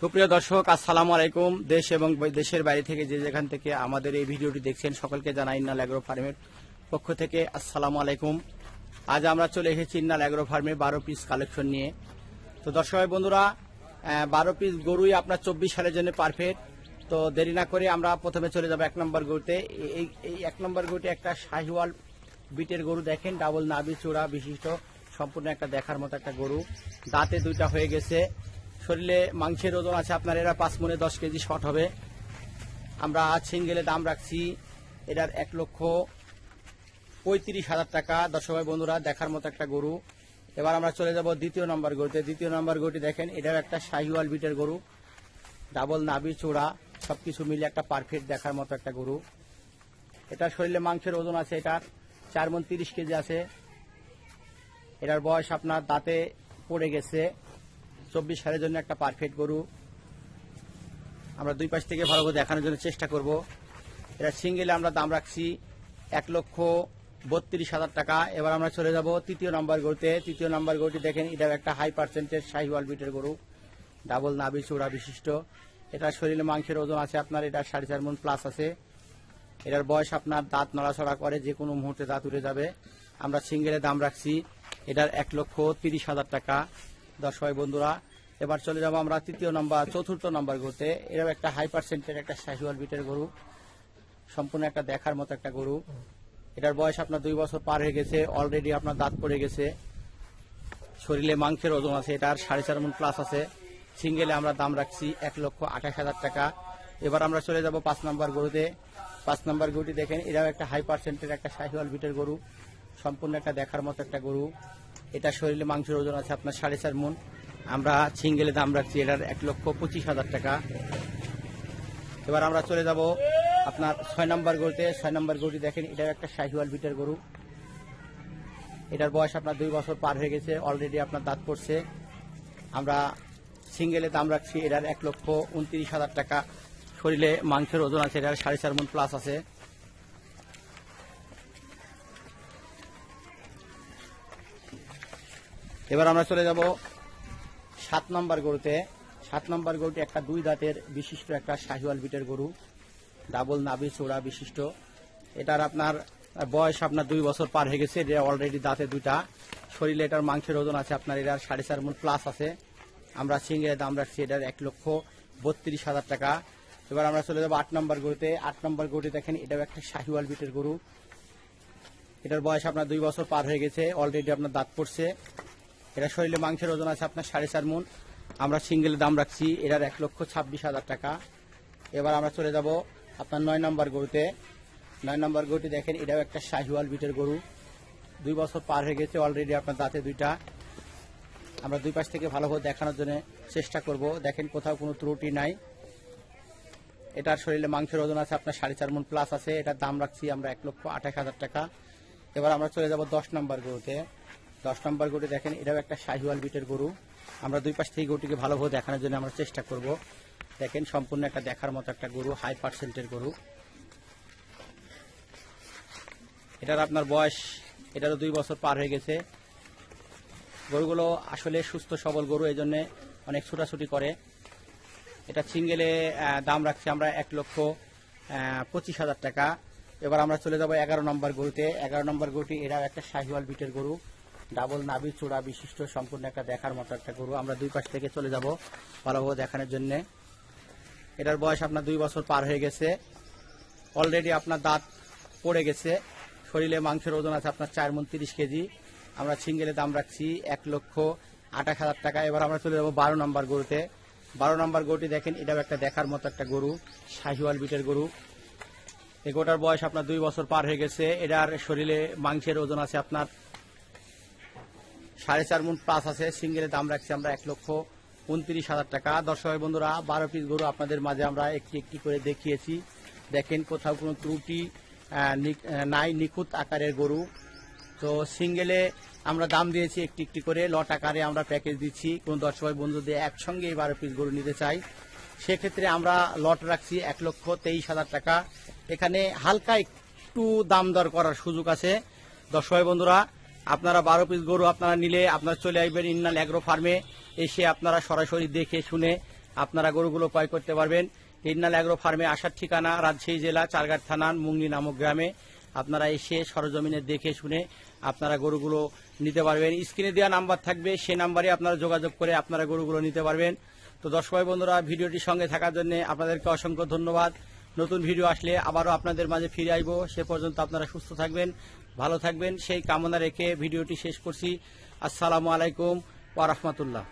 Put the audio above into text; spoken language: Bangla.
সুপ্রিয় দর্শক, আসসালামু আলাইকুম। দেশ এবং দেশের বাইরে থেকে যে যেখান থেকে আমাদের এই ভিডিওটি দেখছেন, সকলকে জানাই ইন্নাল অ্যাগ্রো ফার্মের পক্ষ থেকে আসসালামু আলাইকুম। আজ আমরা চলে এসেছি ইন্নাল অ্যাগ্রো ফার্মে বারো পিস কালেকশন নিয়ে। তো দর্শক বন্ধুরা বারো পিস গরুই আপনার চব্বিশ সালের জন্য পারফেক্ট তো দেরি না করে আমরা প্রথমে চলে যাব এক নম্বর গরুতে। এই- এক নম্বর গরুতে একটা শাহিওয়াল বিটের গরু দেখেন, ডাবল নাবি চূড়া বিশিষ্ট, সম্পূর্ণ একটা দেখার মতো একটা গরু। দাঁতে দুইটা হয়ে গেছে। শরীরে মাংসের ওজন আছে আপনার, এরা পাঁচ মনে দশ কেজি শর্ট হবে। আমরা সিঙ্গেলে দাম রাখছি, এটার এক লক্ষ পঁয়ত্রিশ হাজার টাকা। দর্শক বন্ধুরা, দেখার মতো একটা গরু। এবার আমরা চলে যাব দ্বিতীয় নম্বর গরুতে। দ্বিতীয় নম্বর গরুটি দেখেন, এটার একটা শাহিওয়াল বিটের গরু। ডাবল নাবি চূড়া, সবকিছু মিলে একটা পারফেক্ট দেখার মতো একটা গরু। এটার শরীরে মাংসের ওজন আছে এটার চার মন তিরিশ কেজি আছে। এটার বয়স আপনার দাঁতে পড়ে গেছে। চব্বিশ সালের জন্য একটা পারফেক্ট গরু। আমরা দুই পাশ থেকে ভালো করে দেখানোর জন্য চেষ্টা করব। এটা সিঙ্গেলে আমরা দাম রাখছি এক লক্ষ বত্রিশ হাজার টাকা। এবার আমরা চলে যাব তৃতীয় নম্বর গরুতে। তৃতীয় নম্বর গরুটি দেখেন, এটাও একটা হাই পার্সেন্টেজ শাহিওয়াল বিটের গরু। ডাবল নাবি চূড়া বিশিষ্ট। এটার শরীরে মাংসের ওজন আছে আপনার, এটা সাড়ে চার মন প্লাস আছে। এটার বয়স আপনার দাঁত নড়াচড়া করে যে কোনো মুহূর্তে দাঁত উঠে যাবে। আমরা সিঙ্গেলে দাম রাখছি, এটার এক লক্ষ তিরিশ হাজার টাকা। দর্শক বন্ধুরা, এবার চলে যাব আমরা তৃতীয় নম্বর, চতুর্থ নম্বর গরুতে। এটাও একটা হাই পার্সেন্টের একটা শাহিওয়াল বিটের গরু। সম্পূর্ণ একটা দেখার মতো একটা গরু। এটার বয়স আপনার দুই বছর পার হয়ে গেছে অলরেডি আপনার দাঁত পড়ে গেছে। শরীরে মাংসের ওজন আছে, এটার সাড়ে চার মন প্লাস আছে। সিঙ্গেলে আমরা দাম রাখছি এক লক্ষ আঠাশ হাজার টাকা। এবার আমরা চলে যাব পাঁচ নম্বর গরুতে। পাঁচ নম্বর গরুটি দেখেন, এরাও একটা হাই পার্সেন্টের একটা শাহিওয়াল বিটের গরু। সম্পূর্ণ একটা দেখার মতো একটা গরু। এটা শরীরে মাংসের ওজন আছে আপনার সাড়ে চার মন আমরা সিঙ্গেলে দাম রাখছি এটার এক লক্ষ পঁচিশ হাজার টাকা। এবার আমরা চলে যাব আপনার ছয় নম্বর গরুতে। ছয় নম্বর গরুটি দেখেন, এটাও একটা শাহিওয়াল বিটের গরু। এটার বয়স আপনার দুই বছর পার হয়ে গেছে অলরেডি আপনার দাঁত পড়ছে। আমরা সিঙ্গেলে দাম রাখছি, এটার এক লক্ষ উনত্রিশ হাজার টাকা। শরীরে মাংসের ওজন আছে, এটার সাড়ে চার মন প্লাস আছে। এবার আমরা চলে যাব সাত নম্বর গরুতে। সাত নম্বর গরুটি একটা দুই দাঁতের বিশিষ্ট একটা শাহিওয়াল বিটের গরু। ডাবল নাবি চূড়া বিশিষ্ট। এটার আপনার বয়স আপনার দুই বছর পার হয়ে গেছে, এটা অলরেডি দাঁতে দুইটা। শরীরে এটার মাংসের ওজন আছে আপনার, এটার সাড়ে চার মন প্লাস আছে। আমরা সিঙ্গের দাম রাখছি এটার এক লক্ষ বত্রিশ হাজার টাকা। এবার আমরা চলে যাব আট নম্বর গরুতে। আট নম্বর গরুটি দেখেন, এটাও একটা শাহিওয়াল বিটের গরু। এটার বয়স আপনার দুই বছর পার হয়ে গেছে অলরেডি আপনার দাঁত পড়ছে। এটা শরীরে মাংসের ওজন আছে আপনার সাড়ে চার মন আমরা সিঙ্গেল দাম রাখছি এটার এক লক্ষ ছাব্বিশ হাজার টাকা। এবার আমরা চলে যাব আপনার নয় নম্বর গরুতে। নয় নম্বর গরুটি দেখেন, এটাও একটা শাহিওয়াল বিটের গরু। দুই বছর পার হয়ে গেছে অলরেডি আপনার দাঁতে দুইটা। আমরা দুই পাশ থেকে ভালোভাবে দেখানোর জন্য চেষ্টা করব। দেখেন কোথাও কোনো ত্রুটি নাই। এটার শরীরে মাংসের ওজন আছে আপনার সাড়ে চার মন প্লাস আছে। এটার দাম রাখছি আমরা এক লক্ষ আঠাশ হাজার টাকা। এবার আমরা চলে যাব দশ নম্বর গরুতে। দশ নম্বর গরুটি দেখেন, এটাও একটা শাহিওয়াল বিটের গরু। আমরা দুই পাশ থেকে গরুটিকে ভালোভাবে দেখানোর জন্য আমরা চেষ্টা করব। দেখেন, সম্পূর্ণ একটা দেখার মতো একটা গরু হাই পার্সেন্টের গরু। এটার আপনার বয়স, এটারও দুই বছর পার হয়ে গেছে। গরুগুলো আসলে সুস্থ, সবল গরু এই জন্য অনেক ছোটাছুটি করে। এটা সিঙ্গেলে দাম রাখছি আমরা এক লক্ষ পঁচিশ হাজার টাকা। এবার আমরা চলে যাব এগারো নম্বর গরুতে। এগারো নম্বর গরুটি এরাও একটা শাহিওয়াল বিটের গরু। ডাবল নাভি চূড়া বিশিষ্ট সম্পূর্ণ একটা দেখার মতো একটা গরু। আমরা দুই পাশ থেকে চলে যাব ভালোভাবে দেখানোর জন্য। এটার বয়স আপনার দুই বছর পার হয়ে গেছে। অলরেডি আপনার দাঁত পড়ে গেছে। শরীরে মাংসের ওজন আছে আপনার চার মন তিরিশ কেজি। আমরা সিঙ্গেলে দাম রাখছি এক লক্ষ আঠাশ হাজার টাকা। এবার আমরা চলে যাব বারো নম্বর গরুতে। বারো নম্বর গরুটি দেখেন, এটাও একটা দেখার মতো একটা গরু, শাহিওয়াল বিটের গরু। এই গোটার বয়স আপনার দুই বছর পার হয়ে গেছে। এটার শরীরে মাংসের ওজন আছে আপনার সাড়ে চার মন প্লাস আছে সিঙ্গেলে দাম রাখছি আমরা এক লক্ষ উনত্রিশ হাজার টাকা। দর্শক বন্ধুরা, বারো পিস গরু আপনাদের মাঝে আমরা একটি একটি করে দেখিয়েছি। দেখেন কোথাও কোনো ত্রুটি নাই নিখুঁত আকারের গরু। তো সিঙ্গেলে আমরা দাম দিয়েছি একটি একটি করে, লট আকারে আমরা প্যাকেজ দিচ্ছি। কোন দর্শক বন্ধুদের একসঙ্গে এই বারো পিস গরু নিতে চাই সেক্ষেত্রে আমরা লট রাখছি এক লক্ষ তেইশ হাজার টাকা। এখানে হালকা একটু দাম দর করার সুযোগ আছে। দর্শক বন্ধুরা আপনারা বারো পিস গরু আপনারা নিলে আপনারা চলে আসবেন ইন্নাল অ্যাগ্রো ফার্মে এসে আপনারা সরাসরি দেখে শুনে আপনারা গরুগুলো ক্রয় করতে পারবেন। ইন্নাল অ্যাগ্রো ফার্মে আসার ঠিকানা রাজশাহী জেলা, চারঘাট থানার মুংলি নামক গ্রামে। আপনারা এসে সরজমিনে দেখে শুনে আপনারা গরুগুলো নিতে পারবেন। স্ক্রিনে দেওয়া নাম্বার থাকবে, সে নাম্বারে আপনারা যোগাযোগ করে আপনারা গরুগুলো নিতে পারবেন। তো দর্শক বন্ধুরা, ভিডিওটির সঙ্গে থাকার জন্য আপনাদেরকে অসংখ্য ধন্যবাদ। নতুন ভিডিও আসলে আবারও আপনাদের মাঝে ফিরে আসব সে পর্যন্ত আপনারা সুস্থ থাকবেন, ভালো থাকবেন। সেই কামনা রেখে ভিডিওটি শেষ করছি। আসসালামু আলাইকুম ওয়া রাহমাতুল্লাহ।